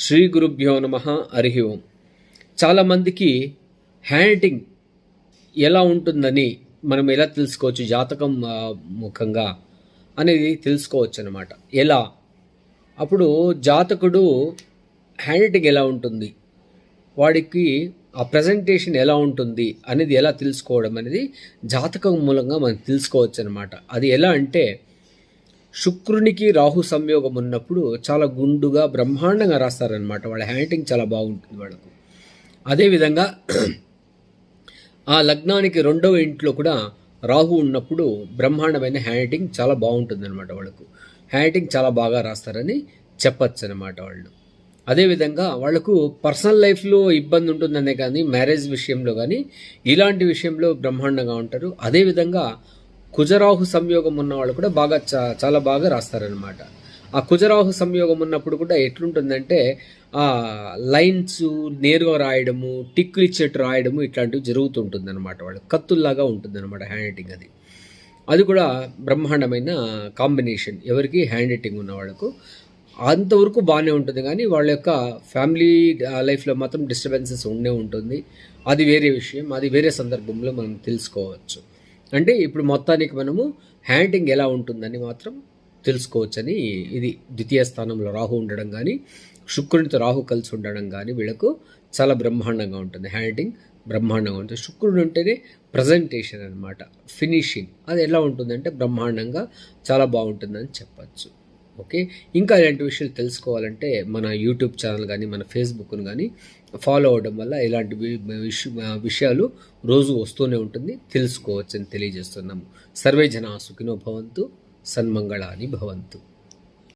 శ్రీ గురుభ్యో నమ హరి ఓం. చాలామందికి హ్యాండింగ్ ఎలా ఉంటుందని మనం ఎలా తెలుసుకోవచ్చు? జాతకం ముఖంగా అనేది తెలుసుకోవచ్చు అనమాట ఎలా? అప్పుడు జాతకుడు హ్యాండ్ రైటింగ్ ఎలా ఉంటుంది? వాడికి ఆ ప్రజెంటేషన్ ఎలా ఉంటుంది? అనేది ఎలా తెలుసుకోవడం అనేది జాతకం మూలంగా మనం తెలుసుకోవచ్చు అనమాట అది ఎలా అంటే శుక్రునికి రాహు సంయోగం ఉన్నప్పుడు చాలా గుండుగా బ్రహ్మాండంగా రాస్తారనమాట వాళ్ళ హ్యాండ్రైటింగ్ చాలా బాగుంటుంది వాళ్ళకు. అదేవిధంగా ఆ లగ్నానికి రెండవ ఇంట్లో కూడా రాహు ఉన్నప్పుడు బ్రహ్మాండమైన హ్యాండ్రైటింగ్ చాలా బాగుంటుంది అనమాట వాళ్ళకు. హ్యాండ్ చాలా బాగా రాస్తారని చెప్పచ్చు అనమాట వాళ్ళు అదేవిధంగా వాళ్ళకు పర్సనల్ లైఫ్లో ఇబ్బంది ఉంటుందనే కానీ మ్యారేజ్ విషయంలో కానీ ఇలాంటి విషయంలో బ్రహ్మాండంగా ఉంటారు. అదేవిధంగా కుజరాహు సంయోగం ఉన్న వాళ్ళు కూడా బాగా చా చాలా బాగా రాస్తారనమాట ఆ కుజరాహు సంయోగం ఉన్నప్పుడు కూడా ఎట్లుంటుందంటే ఆ లైన్స్ నేరుగా రాయడము టిక్కులు ఇచ్చేట్టు రాయడము ఇట్లాంటివి జరుగుతుంటుంది అనమాట వాళ్ళు కత్తుల్లాగా ఉంటుంది అనమాట హ్యాండ్ రైటింగ్ అది. అది కూడా బ్రహ్మాండమైన కాంబినేషన్. ఎవరికి హ్యాండ్ రైటింగ్ ఉన్న వాళ్ళకు. అంతవరకు బాగానే ఉంటుంది కానీ వాళ్ళ యొక్క ఫ్యామిలీ లైఫ్లో మాత్రం డిస్టర్బెన్సెస్ ఉండే ఉంటుంది. అది వేరే విషయం. అది వేరే సందర్భంలో మనం తెలుసుకోవచ్చు. అంటే ఇప్పుడు మొత్తానికి మనము హ్యాండింగ్ ఎలా ఉంటుందని మాత్రం తెలుసుకోవచ్చని ఇది ద్వితీయ స్థానంలో రాహు ఉండడం కానీ శుక్రునితో రాహు కలిసి ఉండడం కానీ వీళ్ళకు చాలా బ్రహ్మాండంగా ఉంటుంది. హ్యాండింగ్ బ్రహ్మాండంగా ఉంటుంది. శుక్రుడు ఉంటేనే ప్రజెంటేషన్ అనమాట ఫినిషింగ్ అది ఎలా ఉంటుందంటే బ్రహ్మాండంగా చాలా బాగుంటుందని చెప్పచ్చు. ఓకే? ఇంకా ఇలాంటి విషయాలు తెలుసుకోవాలంటే మన యూట్యూబ్ ఛానల్ కానీ మన ఫేస్బుక్ను కానీ ఫాలో అవ్వడం వల్ల ఇలాంటి విషయాలు రోజు వస్తూనే ఉంటుంది. తెలుసుకోవచ్చని తెలియజేస్తున్నాము. సర్వే జన సుఖినో భవంతు సన్మంగళాని భవంతు.